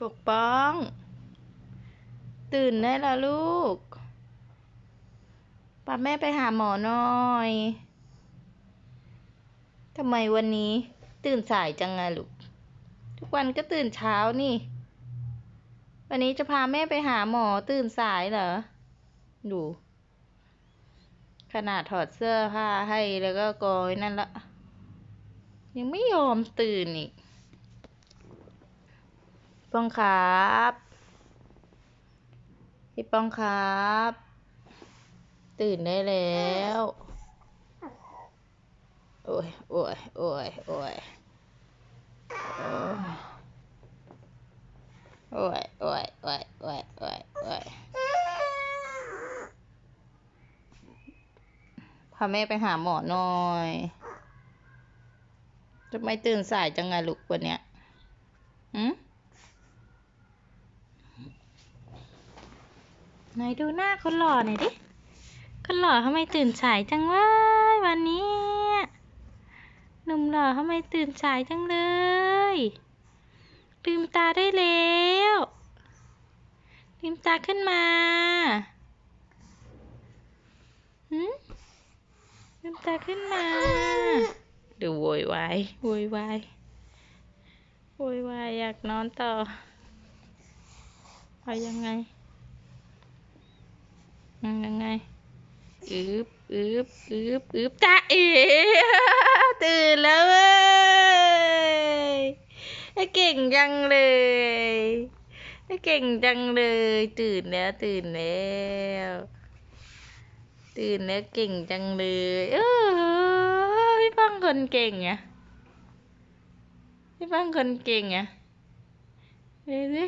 ปกป้อง ตื่นได้แล้วลูกป้าแม่ไปหาหมอหน่อยทำไมวันนี้ตื่นสายจังไงลูก ทุกวันก็ตื่นเช้านี่ วันนี้จะพาแม่ไปหาหมอตื่นสายเหรอ ดู ขนาดถอดเสื้อผ้าให้แล้วก็กอยนั่นละ ยังไม่ยอมตื่นอีก ป้องครับ พี่ป้องครับ ตื่นได้แล้ว โอ้ย โอ้ย โอ้ย โอ้ย โอ้ย โอ้ย โอ้ย โอ้ย โอ้ย โอ้ยพาแม่ไปหาหมอหน่อยทำไมตื่นสายจังไงลูกวันเนี้ยหืม ไหนดูหน้าคนหล่อหน่อยดิ คนหล่อทำไมตื่นสายจังวะวันนี้ หนุ่มหล่อทำไมตื่นสายจังเลยลืมตาได้แล้วลืมตาขึ้นมาหืมลืมตาขึ้นมา ดูโวยวายโวยวายโวยวายอยากนอนต่อ เอายังไง ยังไงอึบอึบอึบอึบตาเอ๋ตื่นแล้วเว้ยเก่งจังเลยเก่งจังเลย ตื่นแล้วตื่นแล้วตื่นแล้วเก่งจังเลยเออพี่ป้องคนเก่งอะพี่ป้องคนเก่งอะดูสิ